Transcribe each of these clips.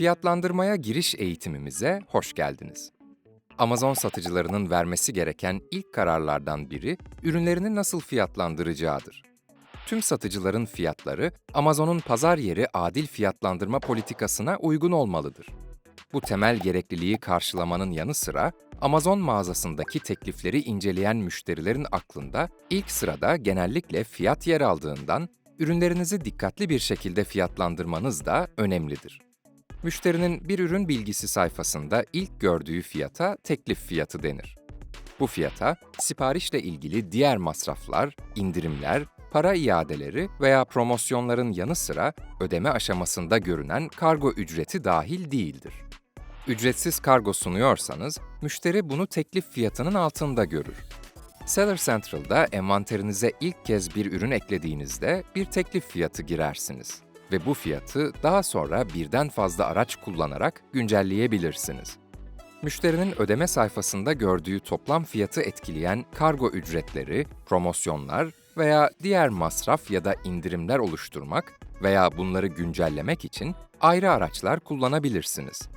Fiyatlandırmaya giriş eğitimimize hoş geldiniz. Amazon satıcılarının vermesi gereken ilk kararlardan biri, ürünlerini nasıl fiyatlandıracağıdır. Tüm satıcıların fiyatları, Amazon'un pazar yeri adil fiyatlandırma politikasına uygun olmalıdır. Bu temel gerekliliği karşılamanın yanı sıra, Amazon mağazasındaki teklifleri inceleyen müşterilerin aklında ilk sırada genellikle fiyat yer aldığından, ürünlerinizi dikkatli bir şekilde fiyatlandırmanız da önemlidir. Müşterinin bir ürün bilgisi sayfasında ilk gördüğü fiyata teklif fiyatı denir. Bu fiyata, siparişle ilgili diğer masraflar, indirimler, para iadeleri veya promosyonların yanı sıra ödeme aşamasında görünen kargo ücreti dahil değildir. Ücretsiz kargo sunuyorsanız, müşteri bunu teklif fiyatının altında görür. Seller Central'da envanterinize ilk kez bir ürün eklediğinizde bir teklif fiyatı girersiniz ve bu fiyatı daha sonra birden fazla araç kullanarak güncelleyebilirsiniz. Müşterinin ödeme sayfasında gördüğü toplam fiyatı etkileyen kargo ücretleri, promosyonlar veya diğer masraf ya da indirimler oluşturmak veya bunları güncellemek için ayrı araçlar kullanabilirsiniz.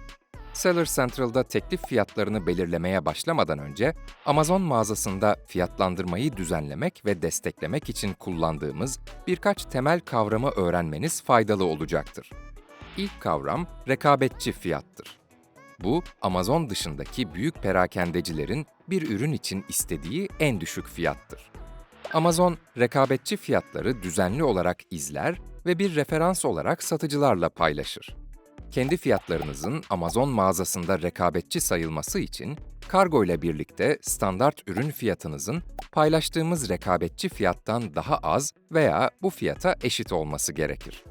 Seller Central'da teklif fiyatlarını belirlemeye başlamadan önce, Amazon mağazasında fiyatlandırmayı düzenlemek ve desteklemek için kullandığımız birkaç temel kavramı öğrenmeniz faydalı olacaktır. İlk kavram rekabetçi fiyattır. Bu, Amazon dışındaki büyük perakendecilerin bir ürün için istediği en düşük fiyattır. Amazon, rekabetçi fiyatları düzenli olarak izler ve bir referans olarak satıcılarla paylaşır. Kendi fiyatlarınızın Amazon mağazasında rekabetçi sayılması için kargo ile birlikte standart ürün fiyatınızın paylaştığımız rekabetçi fiyattan daha az veya bu fiyata eşit olması gerekir.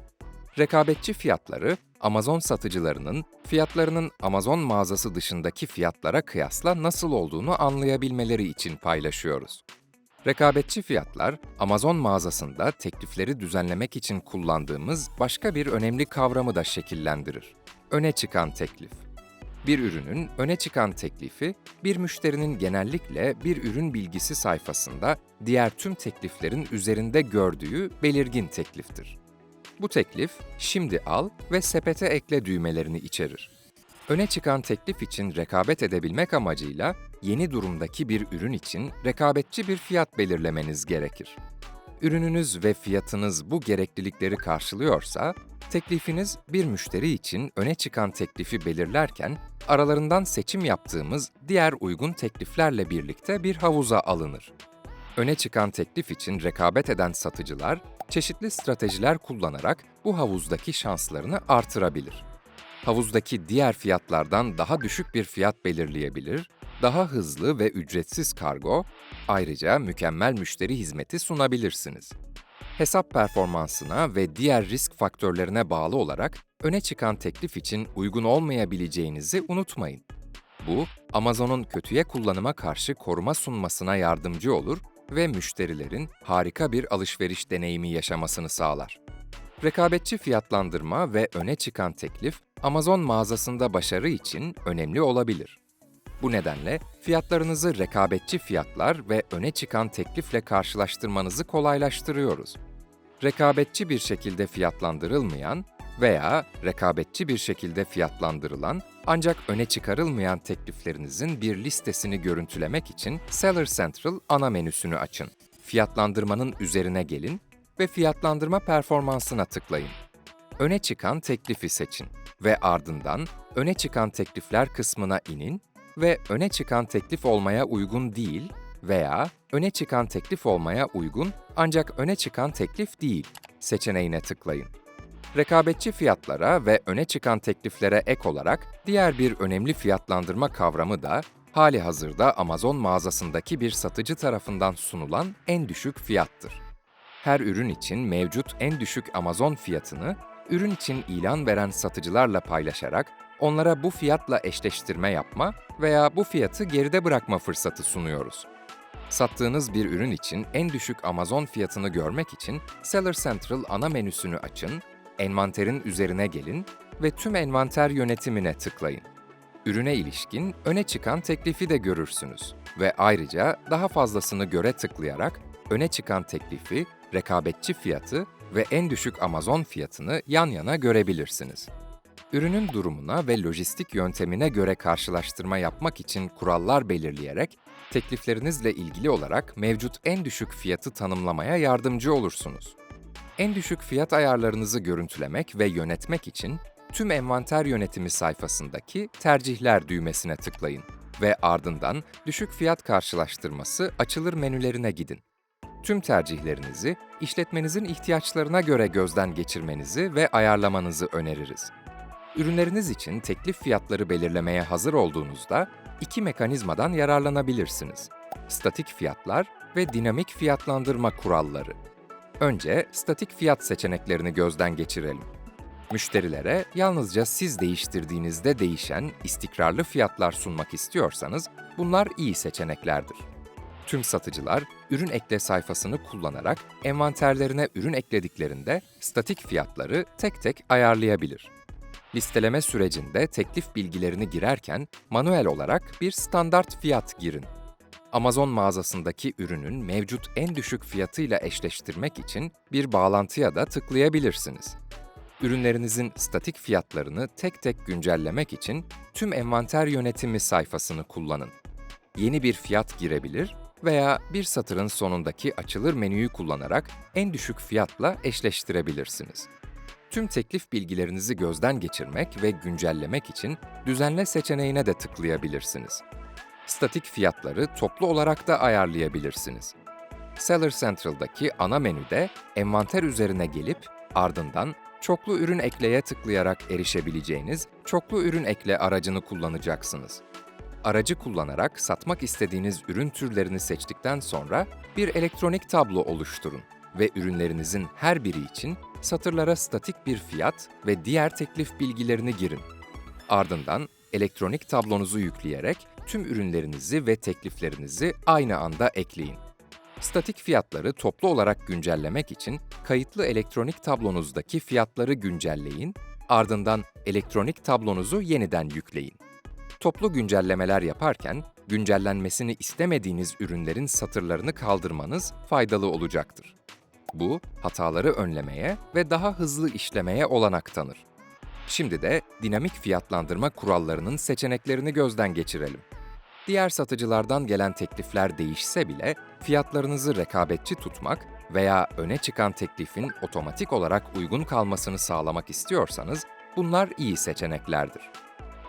Rekabetçi fiyatları Amazon satıcılarının fiyatlarının Amazon mağazası dışındaki fiyatlara kıyasla nasıl olduğunu anlayabilmeleri için paylaşıyoruz. Rekabetçi fiyatlar, Amazon mağazasında teklifleri düzenlemek için kullandığımız başka bir önemli kavramı da şekillendirir. Öne çıkan teklif. Bir ürünün öne çıkan teklifi, bir müşterinin genellikle bir ürün bilgisi sayfasında diğer tüm tekliflerin üzerinde gördüğü belirgin tekliftir. Bu teklif, şimdi al ve sepete ekle düğmelerini içerir. Öne çıkan teklif için rekabet edebilmek amacıyla yeni durumdaki bir ürün için rekabetçi bir fiyat belirlemeniz gerekir. Ürününüz ve fiyatınız bu gereklilikleri karşılıyorsa, teklifiniz bir müşteri için öne çıkan teklifi belirlerken aralarından seçim yaptığımız diğer uygun tekliflerle birlikte bir havuza alınır. Öne çıkan teklif için rekabet eden satıcılar çeşitli stratejiler kullanarak bu havuzdaki şanslarını artırabilir havuzdaki diğer fiyatlardan daha düşük bir fiyat belirleyebilir, daha hızlı ve ücretsiz kargo, ayrıca mükemmel müşteri hizmeti sunabilirsiniz. Hesap performansına ve diğer risk faktörlerine bağlı olarak öne çıkan teklif için uygun olmayabileceğinizi unutmayın. Bu, Amazon'un kötüye kullanıma karşı koruma sunmasına yardımcı olur ve müşterilerin harika bir alışveriş deneyimi yaşamasını sağlar. Rekabetçi fiyatlandırma ve öne çıkan teklif, Amazon mağazasında başarı için önemli olabilir. Bu nedenle fiyatlarınızı rekabetçi fiyatlar ve öne çıkan teklifle karşılaştırmanızı kolaylaştırıyoruz. Rekabetçi bir şekilde fiyatlandırılmayan veya rekabetçi bir şekilde fiyatlandırılan ancak öne çıkarılmayan tekliflerinizin bir listesini görüntülemek için Seller Central ana menüsünü açın. Fiyatlandırmanın üzerine gelin ve fiyatlandırma performansına tıklayın. Öne çıkan teklifi seçin ve ardından öne çıkan teklifler kısmına inin ve öne çıkan teklif olmaya uygun değil veya öne çıkan teklif olmaya uygun ancak öne çıkan teklif değil seçeneğine tıklayın. Rekabetçi fiyatlara ve öne çıkan tekliflere ek olarak diğer bir önemli fiyatlandırma kavramı da hali hazırda Amazon mağazasındaki bir satıcı tarafından sunulan en düşük fiyattır. Her ürün için mevcut en düşük Amazon fiyatını ürün için ilan veren satıcılarla paylaşarak onlara bu fiyatla eşleştirme yapma veya bu fiyatı geride bırakma fırsatı sunuyoruz. Sattığınız bir ürün için en düşük Amazon fiyatını görmek için Seller Central ana menüsünü açın, envanterin üzerine gelin ve tüm envanter yönetimine tıklayın. Ürüne ilişkin öne çıkan teklifi de görürsünüz ve ayrıca daha fazlasını göre tıklayarak öne çıkan teklifi, rekabetçi fiyatı ve en düşük Amazon fiyatını yan yana görebilirsiniz. Ürünün durumuna ve lojistik yöntemine göre karşılaştırma yapmak için kurallar belirleyerek tekliflerinizle ilgili olarak mevcut en düşük fiyatı tanımlamaya yardımcı olursunuz. En düşük fiyat ayarlarınızı görüntülemek ve yönetmek için tüm envanter yönetimi sayfasındaki tercihler düğmesine tıklayın ve ardından düşük fiyat karşılaştırması açılır menülerine gidin. Tüm tercihlerinizi işletmenizin ihtiyaçlarına göre gözden geçirmenizi ve ayarlamanızı öneririz. Ürünleriniz için teklif fiyatları belirlemeye hazır olduğunuzda iki mekanizmadan yararlanabilirsiniz. Statik fiyatlar ve dinamik fiyatlandırma kuralları. Önce statik fiyat seçeneklerini gözden geçirelim. Müşterilere yalnızca siz değiştirdiğinizde değişen istikrarlı fiyatlar sunmak istiyorsanız bunlar iyi seçeneklerdir. Tüm satıcılar ürün ekle sayfasını kullanarak envanterlerine ürün eklediklerinde statik fiyatları tek tek ayarlayabilir. Listeleme sürecinde teklif bilgilerini girerken manuel olarak bir standart fiyat girin. Amazon mağazasındaki ürünün mevcut en düşük fiyatıyla eşleştirmek için bir bağlantıya da tıklayabilirsiniz. Ürünlerinizin statik fiyatlarını tek tek güncellemek için tüm envanter yönetimi sayfasını kullanın. Yeni bir fiyat girebilir veya bir satırın sonundaki açılır menüyü kullanarak en düşük fiyatla eşleştirebilirsiniz. Tüm teklif bilgilerinizi gözden geçirmek ve güncellemek için düzenle seçeneğine de tıklayabilirsiniz. Statik fiyatları toplu olarak da ayarlayabilirsiniz. Seller Central'daki ana menüde envanter üzerine gelip ardından çoklu ürün ekleye tıklayarak erişebileceğiniz çoklu ürün ekle aracını kullanacaksınız. Aracı kullanarak satmak istediğiniz ürün türlerini seçtikten sonra bir elektronik tablo oluşturun ve ürünlerinizin her biri için satırlara statik bir fiyat ve diğer teklif bilgilerini girin. Ardından elektronik tablonuzu yükleyerek tüm ürünlerinizi ve tekliflerinizi aynı anda ekleyin. Statik fiyatları toplu olarak güncellemek için kayıtlı elektronik tablonuzdaki fiyatları güncelleyin, ardından elektronik tablonuzu yeniden yükleyin. Toplu güncellemeler yaparken güncellenmesini istemediğiniz ürünlerin satırlarını kaldırmanız faydalı olacaktır. Bu, hataları önlemeye ve daha hızlı işlemeye olanak tanır. Şimdi de dinamik fiyatlandırma kurallarının seçeneklerini gözden geçirelim. Diğer satıcılardan gelen teklifler değişse bile fiyatlarınızı rekabetçi tutmak veya öne çıkan teklifin otomatik olarak uygun kalmasını sağlamak istiyorsanız bunlar iyi seçeneklerdir.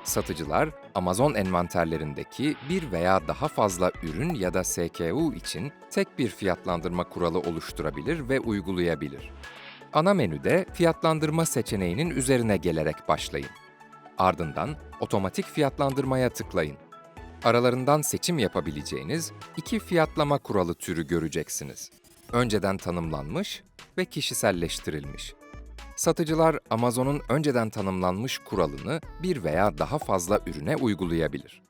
Satıcılar, Amazon envanterlerindeki bir veya daha fazla ürün ya da SKU için tek bir fiyatlandırma kuralı oluşturabilir ve uygulayabilir. Ana menüde fiyatlandırma seçeneğinin üzerine gelerek başlayın. Ardından otomatik fiyatlandırmaya tıklayın. Aralarından seçim yapabileceğiniz iki fiyatlama kuralı türü göreceksiniz. Önceden tanımlanmış ve kişiselleştirilmiş. Satıcılar Amazon'un önceden tanımlanmış kuralını bir veya daha fazla ürüne uygulayabilir.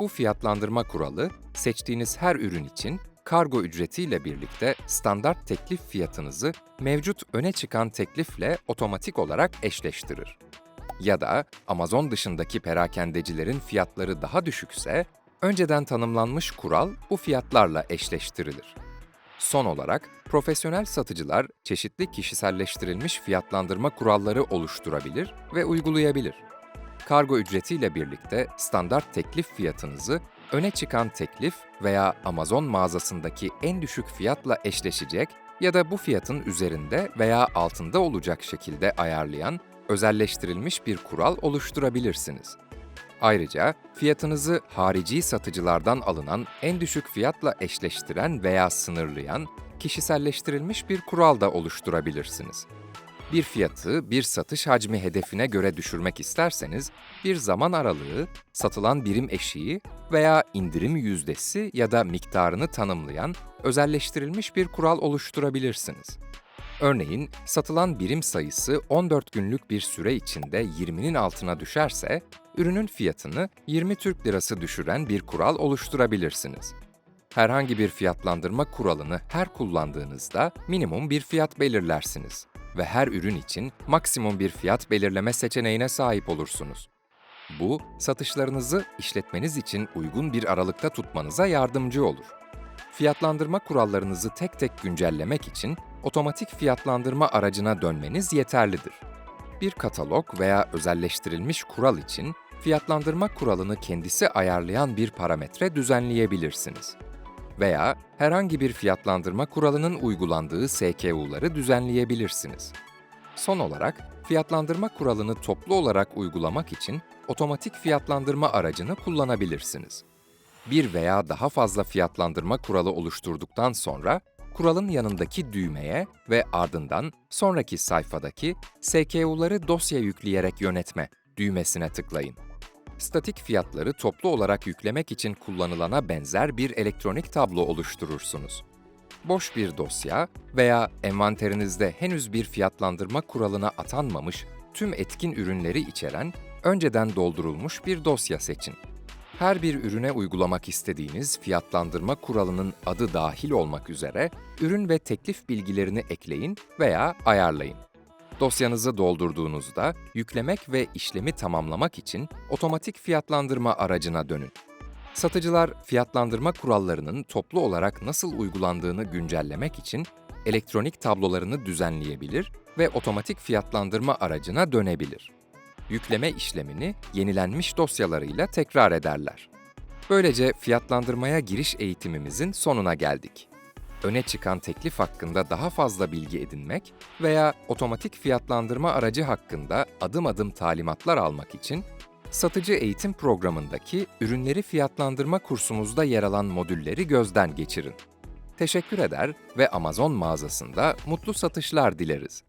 Bu fiyatlandırma kuralı seçtiğiniz her ürün için kargo ücretiyle birlikte standart teklif fiyatınızı mevcut öne çıkan teklifle otomatik olarak eşleştirir. Ya da Amazon dışındaki perakendecilerin fiyatları daha düşükse, önceden tanımlanmış kural bu fiyatlarla eşleştirilir. Son olarak, profesyonel satıcılar çeşitli kişiselleştirilmiş fiyatlandırma kuralları oluşturabilir ve uygulayabilir. Kargo ücretiyle birlikte standart teklif fiyatınızı öne çıkan teklif veya Amazon mağazasındaki en düşük fiyatla eşleşecek ya da bu fiyatın üzerinde veya altında olacak şekilde ayarlayan özelleştirilmiş bir kural oluşturabilirsiniz. Ayrıca fiyatınızı harici satıcılardan alınan en düşük fiyatla eşleştiren veya sınırlayan kişiselleştirilmiş bir kural da oluşturabilirsiniz. Bir fiyatı bir satış hacmi hedefine göre düşürmek isterseniz, bir zaman aralığı, satılan birim eşiği veya indirim yüzdesi ya da miktarını tanımlayan özelleştirilmiş bir kural oluşturabilirsiniz. Örneğin, satılan birim sayısı 14 günlük bir süre içinde 20'nin altına düşerse, ürünün fiyatını 20 Türk Lirası düşüren bir kural oluşturabilirsiniz. Herhangi bir fiyatlandırma kuralını her kullandığınızda minimum bir fiyat belirlersiniz ve her ürün için maksimum bir fiyat belirleme seçeneğine sahip olursunuz. Bu, satışlarınızı işletmeniz için uygun bir aralıkta tutmanıza yardımcı olur. Fiyatlandırma kurallarınızı tek tek güncellemek için otomatik fiyatlandırma aracına dönmeniz yeterlidir. Bir katalog veya özelleştirilmiş kural için fiyatlandırma kuralını kendisi ayarlayan bir parametre düzenleyebilirsiniz. Veya herhangi bir fiyatlandırma kuralının uygulandığı SKU'ları düzenleyebilirsiniz. Son olarak, fiyatlandırma kuralını toplu olarak uygulamak için otomatik fiyatlandırma aracını kullanabilirsiniz. Bir veya daha fazla fiyatlandırma kuralı oluşturduktan sonra, kuralın yanındaki düğmeye ve ardından sonraki sayfadaki SKU'ları dosya yükleyerek yönetme düğmesine tıklayın. Statik fiyatları toplu olarak yüklemek için kullanılana benzer bir elektronik tablo oluşturursunuz. Boş bir dosya veya envanterinizde henüz bir fiyatlandırma kuralına atanmamış tüm etkin ürünleri içeren önceden doldurulmuş bir dosya seçin. Her bir ürüne uygulamak istediğiniz fiyatlandırma kuralının adı dahil olmak üzere ürün ve teklif bilgilerini ekleyin veya ayarlayın. Dosyanızı doldurduğunuzda yüklemek ve işlemi tamamlamak için otomatik fiyatlandırma aracına dönün. Satıcılar fiyatlandırma kurallarının toplu olarak nasıl uygulandığını güncellemek için elektronik tablolarını düzenleyebilir ve otomatik fiyatlandırma aracına dönebilir. Yükleme işlemini yenilenmiş dosyalarıyla tekrar ederler. Böylece fiyatlandırmaya giriş eğitimimizin sonuna geldik. Öne çıkan teklif hakkında daha fazla bilgi edinmek veya otomatik fiyatlandırma aracı hakkında adım adım talimatlar almak için Satıcı Eğitim Programı'ndaki ürünleri fiyatlandırma kursumuzda yer alan modülleri gözden geçirin. Teşekkür eder ve Amazon mağazasında mutlu satışlar dileriz.